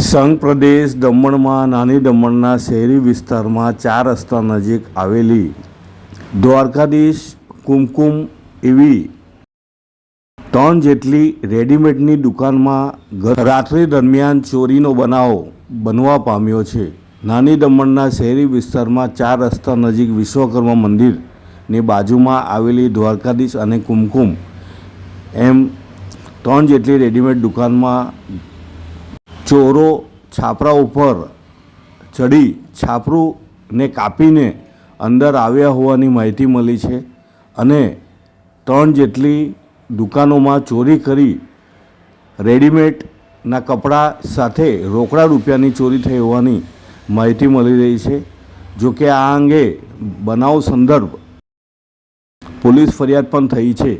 સંઘ પ્રદેશ દમણમાં, નાની દમણના શહેરી વિસ્તારમાં ચાર રસ્તા નજીક આવેલી દ્વારકાધીશ કુમકુમ એવી ત્રણ જેટલી રેડીમેડની દુકાનમાં રાત્રિ દરમિયાન ચોરીનો બનાવ બનવા પામ્યો છે. નાની દમણના શહેરી વિસ્તારમાં ચાર રસ્તા નજીક વિશ્વકર્મા મંદિરની બાજુમાં આવેલી દ્વારકાધીશ અને કુમકુમ એમ ત્રણ જેટલી રેડીમેડ દુકાનમાં ચોરો છાપરા ઉપર ચડી છાપરુંને કાપીને અંદર આવ્યા હોવાની માહિતી મળી છે અને ત્રણ જેટલી દુકાનોમાં ચોરી કરી રેડીમેડના કપડાં સાથે રોકડા રૂપિયાની ચોરી થઈ હોવાની માહિતી મળી રહી છે, જો કે આ અંગે બનાવ સંદર્ભ પોલીસ ફરિયાદ પણ થઈ છે.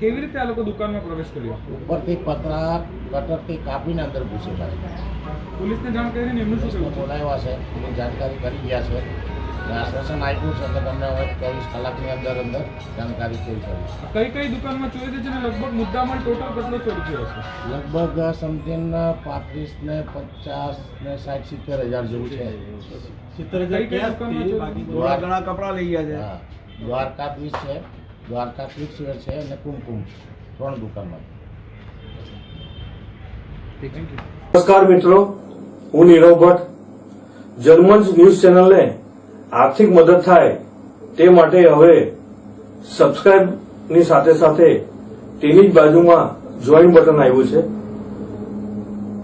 કેવી રીતે આ લોકો દુકાનમાં પ્રવેશ કર્યો? ઉપરથી પતરા કટરથી કાપીને અંદર ઘૂસી છે. પોલીસને જાણ કરીને એમનું શું કહેવું બોલાવ્યા છે એની જાણકારી કરી ગયા છે. આશ્વાસન આપ્યું છે કે તમને હવે ચોવીસ કલાકની અંદર અંદર જાણકારી પૂરી કરી કઈ કઈ દુકાનમાં ચોરી થઈ છે અને લગભગ મુદ્દામાં ટોટલ કેટલો ચોરી થયો છે લગભગ સમથિંગ પાંત્રીસ ને પચાસ ને સાઠ સિત્તેર હજાર જેવું છે. સિત્તેર હજાર કપડા લઈ ગયા છે. હા દ્વારકાધીશ છે. દ્વારકા કિડ્સવેર છે અને કુમકુમ ત્રણ દુકાનમાં. નમસ્કાર મિત્રો હું નીરવ ભટ્ટ. જર્મન્સ ન્યૂઝ ચેનલને આર્થિક મદદ થાય તે માટે હવે સબસ્ક્રાઇબની સાથે સાથે તેની જ બાજુમાં જોઈન બટન આવ્યું છે.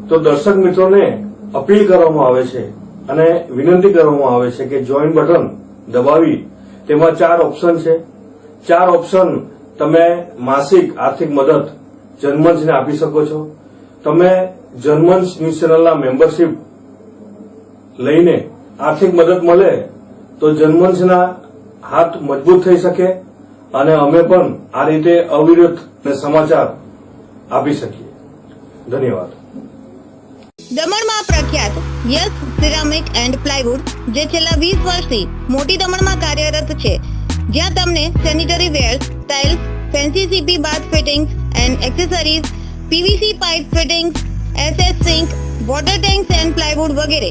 તો દર્શક મિત્રોને અપીલ કરવામાં આવે છે અને વિનંતી કરવામાં આવે છે કે જોઈન બટન દબાવી. તેમાં ચાર ઓપ્શન છે. ચાર ઓપ્શન તમે માસિક આર્થિક મદદ જન્મંચને આપી શકો છો. તમે જર્મન્સ ન્યૂઝ ચેનલના મેમ્બરશીપ લઈને આર્થિક મદદ મળે તો જર્મન્સના હાથ મજબૂત થઈ શકે અને અમે પણ આ રીતે અવિરત સમાચાર આપી શકીએ. ધન્યવાદ. દમણમાં પ્રખ્યાત યસ સિરામિક એન્ડ પ્લાયવુડ, જે છેલ્લા વીસ વર્ષથી મોટી દમણમાં કાર્યરત છે. જ્યાં તમને sanitary ware tiles fancy CP bath fittings and accessories PVC pipe fittings SS sink water tanks and plywood વગેરે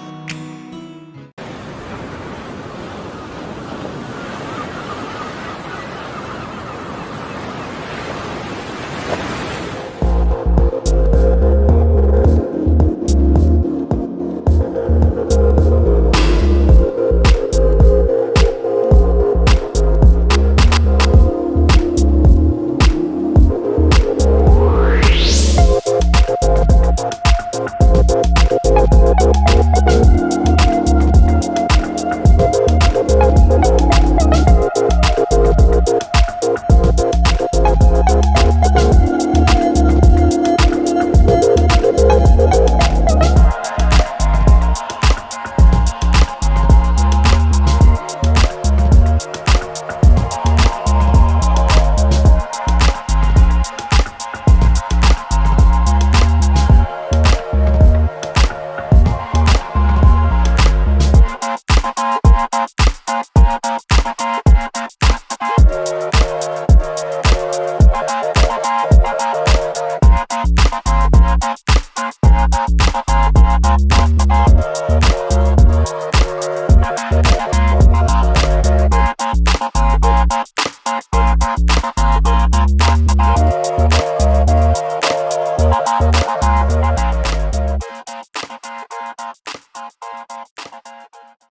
Thank.